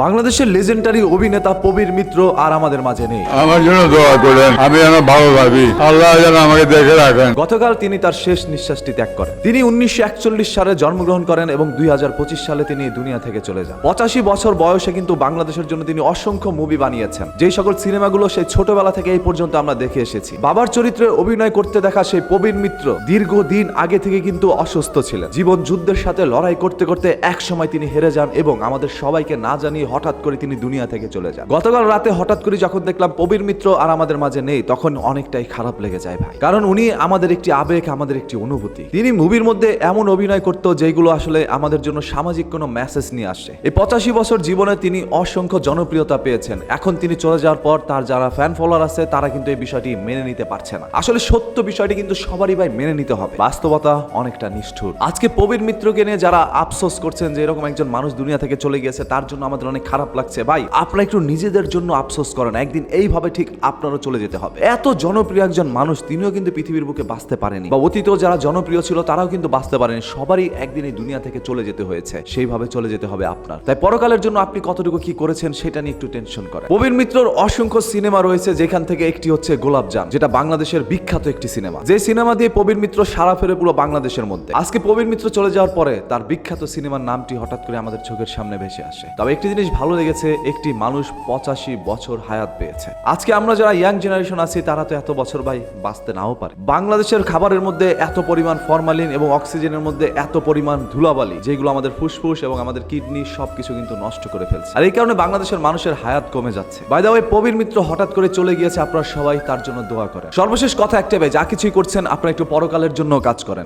বাংলাদেশের লেজেন্ডারি অভিনেতা প্রবীর মিত্র আর আমাদের মাঝে নেই। আমার জন্য দোয়া করেন আমি যেন ভালো ভাবি। আল্লাহ যেন আমাকে দেখে রাখেন। গতকাল তিনি তার শেষ নিঃশ্বাসটি ত্যাগ করেন। তিনি উনিশশো একচল্লিশ সালে জন্মগ্রহণ করেন এবং দুই হাজার পঁচিশ সালে তিনি দুনিয়া থেকে চলে যান। পঁচাশি বছর বয়সে কিন্তু বাংলাদেশের জন্য তিনি অসংখ্য মুভি বানিয়েছেন। যেই সকল সিনেমাগুলো সেই ছোটবেলা থেকে এই পর্যন্ত আমরা দেখে এসেছি। বাবার চরিত্রে অভিনয় করতে দেখা সেই প্রবীর মিত্র দীর্ঘদিন আগে থেকে কিন্তু অসুস্থ ছিলেন। জীবন যুদ্ধের সাথে লড়াই করতে করতে এক সময় তিনি হেরে যান এবং আমাদের সবাইকে না জানিয়ে হঠাৎ করে তিনি দুনিয়া থেকে চলে যান। গতকাল রাতে হঠাৎ করে যখন দেখলাম প্রবীর মিত্র আর আমাদের মাঝে নেই, তখন অনেকটাই খারাপ লেগে যায় ভাই। কারণ উনি আমাদের একটি আবেগ, আমাদের একটি অনুভূতি। তিনি মুভির মধ্যে এমন অভিনয় করতো যেগুলো আসলে আমাদের জন্য সামাজিক কোনো মেসেজ নিয়ে আসে। এই পঁচাশি বছর জীবনে তিনি অসংখ্য জনপ্রিয়তা পেয়েছেন। এখন তিনি চলে যাওয়ার পর তার যারা ফ্যান ফলোয়ার আছে, তারা কিন্তু এই বিষয়টি মেনে নিতে পারছে না। আসলে সত্য বিষয়টি কিন্তু সবারই ভাই মেনে নিতে হবে। বাস্তবতা অনেকটা নিষ্ঠুর। আজকে প্রবীর মিত্রকে নিয়ে যারা আফসোস করছেন যে এরকম একজন মানুষ দুনিয়া থেকে চলে গিয়েছে, তার জন্য আমাদের অনেক খারাপ লাগছে। ভাই, আপনারা একটু নিজেদের জন্য আফসোস করেন, একদিন এইভাবে ঠিক আপনারও চলে যেতে হবে। এত জনপ্রিয় একজন মানুষ, তিনিও কিন্তু পৃথিবীর বুকে বাঁচতে পারেনি। বা অতীতেও যারা জনপ্রিয় ছিল, তারাও কিন্তু বাঁচতে পারেনি। সবারই একদিন এই দুনিয়া থেকে চলে যেতে হয়েছে। সেইভাবে চলে যেতে হবে আপনার। তাই পরকালের জন্য আপনি কতটুকু কি করেছেন, সেটা নিয়ে একটু টেনশন করেন। প্রবীর মিত্রর অসংখ্য সিনেমা রয়েছে, যেখান থেকে একটি হচ্ছে গোলাপজাম যেটা বাংলাদেশের বিখ্যাত একটি সিনেমা। যে সিনেমা দিয়ে প্রবীর মিত্র সারা ফেরে পুরো বাংলাদেশের মধ্যে। আজকে প্রবীর মিত্র চলে যাওয়ার পরে তার বিখ্যাত সিনেমার নামটি হঠাৎ করে আমাদের চোখের সামনে ভেসে আসে। তবে একটি জিনিস ভালো লেগেছে, একটি মানুষ পঁচাশি বছর হায়াত পেয়েছে। আজকে আমরা যারা ইয়াং জেনারেশন আছি, তারা তো এত বছর ভাই বাঁচতে নাও পারে। বাংলাদেশের খাবারের মধ্যে এত পরিমাণ ফরমালিন এবং অক্সিজেনের মধ্যে এত পরিমাণ ধুলাবালি, যেগুলো আমাদের ফুসফুস এবং আমাদের কিডনি সবকিছু কিন্তু নষ্ট করে ফেলছে। আর এই কারণে বাংলাদেশের মানুষের হায়াত কমে যাচ্ছে। বাইদা ওই প্রবীর মিত্র হঠাৎ করে চলে গিয়েছে, আপনারা সবাই তার জন্য দোয়া করেন। সর্বশেষ কথা একটাই ভাই, যা কিছুই করছেন, আপনারা একটু পরকালের জন্য কাজ করেন।